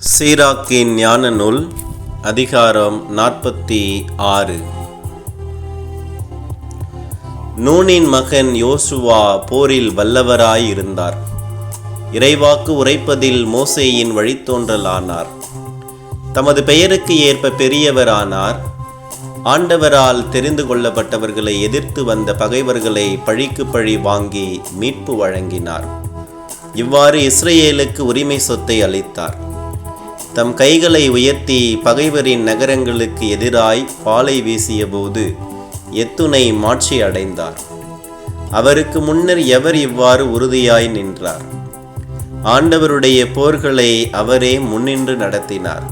சீராக்கின் ஞான நூல் அதிகாரம் நாற்பத்தி ஆறு. நூனின் மகன் யோசுவா போரில் வல்லவராயிருந்தார். இறைவாக்கு உரைப்பதில் மோசேயின் வழித்தோன்றலானார். தமது பெயருக்கு ஏற்ப பெரியவரானார். ஆண்டவரால் தெரிந்து கொள்ளப்பட்டவர்களை எதிர்த்து வந்த பகைவர்களை பழிக்கு பழி வாங்கி மீட்பு வழங்கினார். இவ்வாறு இஸ்ரேலுக்கு உரிமை சொத்தை அளித்தார். தம் கைகளை உயர்த்தி பகைவரின் நகரங்களுக்கு எதிராய் பாலை வீசியபோது எத்துணை மாட்சி அடைந்தார். அவருக்கு முன்னர் எவர் இவ்வாறு உறுதியாய் நின்றார்? ஆண்டவருடைய போர்களை அவரே முன்னின்று நடத்தினார்.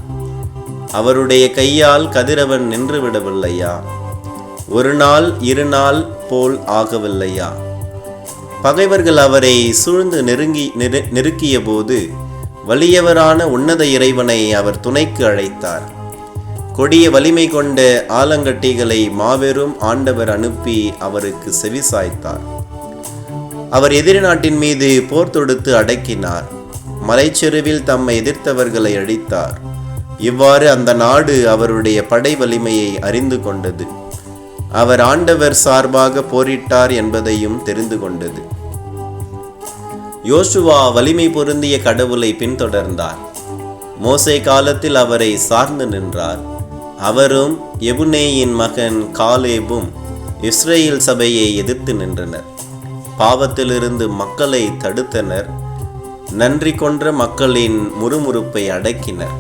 அவருடைய கையால் கதிரவன் நின்று விடவில்லையா? ஒரு நாள் இரு நாள் போல் ஆகவில்லையா? பகைவர்கள் அவரை சூழ்ந்து நெருங்கி நெரு நெருக்கிய போது வலியவரான உன்னத இறைவனை அவர் துணைக்கு அழைத்தார். கொடிய வலிமை கொண்ட ஆலங்கட்டிகளை மாபெரும் ஆண்டவர் அனுப்பி அவருக்கு செவிசாய்த்தார் அவர் எதிரி நாட்டின் மீது போர் தொடுத்து அடக்கினார். மலைச்செருவில் தம்மை எதிர்த்தவர்களை அழித்தார் இவ்வாறு அந்த நாடு அவருடைய படை வலிமையை அறிந்து கொண்டது. அவர் ஆண்டவர் சார்பாக போரிட்டார் என்பதையும் தெரிந்து கொண்டது. யோசுவா வலிமை பொருந்திய கடவுளை பின்தொடர்ந்தார். மோசை காலத்தில் அவரை சார்ந்து நின்றார். அவரும் எபுனேயின் மகன் காலேபும் இஸ்ரேல் சபையை எதிர்த்து நின்றனர். பாவத்திலிருந்து மக்களை தடுத்தனர். நன்றி கொன்ற மக்களின் முறுமுறுப்பை அடக்கினர்.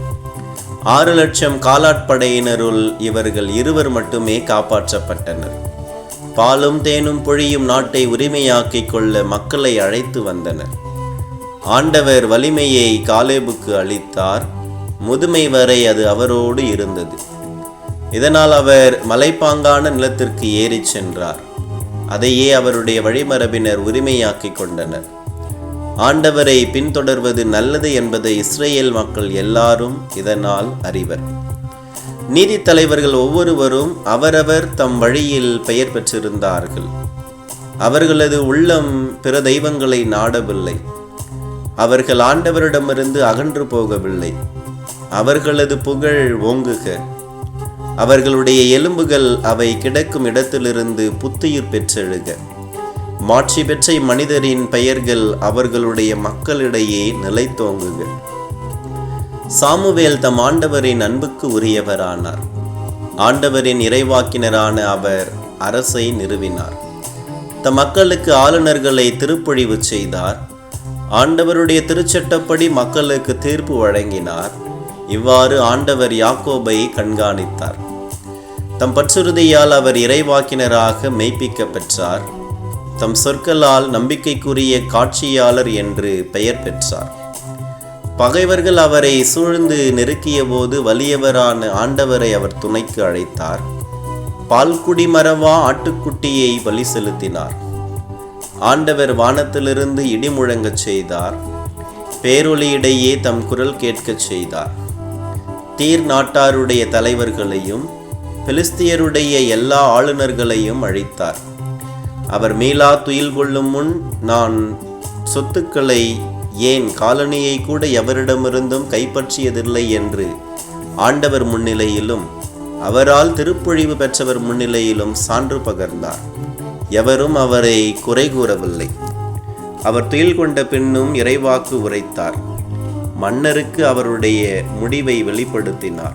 ஆறு லட்சம் காலாட்படையினருள் இவர்கள் இருவர் மட்டுமே காப்பாற்றப்பட்டனர். பாலும் தேனும் பொழியும் நாட்டை உரிமையாக்கிக் கொள்ள மக்களை அழைத்து வந்தனர். ஆண்டவர் வலிமையை காலேபுக்கு அளித்தார். முதுமை வரை அது அவரோடு இருந்தது. இதனால் அவர் மலைப்பாங்கான நிலத்திற்கு ஏறிச் சென்றார். அதையே அவருடைய வழிமரபினர் உரிமையாக்கிக் கொண்டனர். ஆண்டவரை பின்தொடர்வது நல்லது என்பதை இஸ்ரேல் மக்கள் எல்லாரும் இதனால் அறிவர். நீதி தலைவர்கள் ஒவ்வொருவரும் அவரவர் தம் வழியில் பெயர் பெற்றிருந்தார்கள். அவர்களது உள்ளம் பிற தெய்வங்களை நாடவில்லை. அவர்கள் ஆண்டவரிடமிருந்து அகன்று போகவில்லை. அவர்களது புகழ் ஓங்குக. அவர்களுடைய எலும்புகள் அவை கிடக்கும் இடத்திலிருந்து புத்துயிர் பெற்றெழுக. மாட்சி பெற்ற மனிதரின் பெயர்கள் அவர்களுடைய மக்களிடையே நிலைத்தோங்குக சாமுவேல் தம் ஆண்டவரின் அன்புக்கு உரியவரானார். ஆண்டவரின் இறைவாக்கினரான அவர் அரசை நிறுவினார். தம் மக்களுக்கு ஆளுநர்களை திருப்பொழிவு செய்தார். ஆண்டவருடைய திருச்சட்டப்படி மக்களுக்கு தீர்ப்பு வழங்கினார். இவ்வாறு ஆண்டவர் யாக்கோபை கண்காணித்தார். தம் பற்றுறுதியால் அவர் இறைவாக்கினராக மெய்ப்பிக்க பெற்றார். தம் சொற்களால் நம்பிக்கைக்குரிய காட்சியாளர் என்று பெயர் பெற்றார். பகைவர்கள் அவரை சூழ்ந்து நெருக்கிய போது வலியவரான ஆண்டவரை அவர் துணைக்கு அழைத்தார். பால்குடி மரவா ஆட்டுக்குட்டியை பலி செலுத்தினார். ஆண்டவர் வானத்திலிருந்து இடி முழங்கச் செய்தார். பேரொலியிடையே தம் குரல் கேட்கச் செய்தார். தீர் நாட்டாருடைய தலைவர்களையும் பெலிஸ்தியருடைய எல்லா ஆளுநர்களையும் அழைத்தார். அவர் மீளா துயில் கொள்ளும் முன் நான் சொத்துக்களை ஏன் காலனியை கூட எவரிடமிருந்தும் கைப்பற்றியதில்லை என்று? ஆண்டவர் முன்னிலையிலும் அவரால் திருப்பொழிவு பெற்றவர் முன்னிலையிலும் சான்று பகர்ந்தார். எவரும் அவரை குறை கூறவில்லை. அவர் துயில் கொண்ட பின்னும் இறைவாக்கு உரைத்தார். மன்னருக்கு அவருடைய முடிவை வெளிப்படுத்தினார்.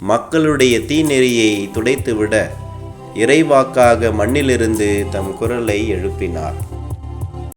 மக்களுடைய தீநெறியை துடைத்துவிட இறைவாக்காக மண்ணிலிருந்து தம் குரலை எழுப்பினார்.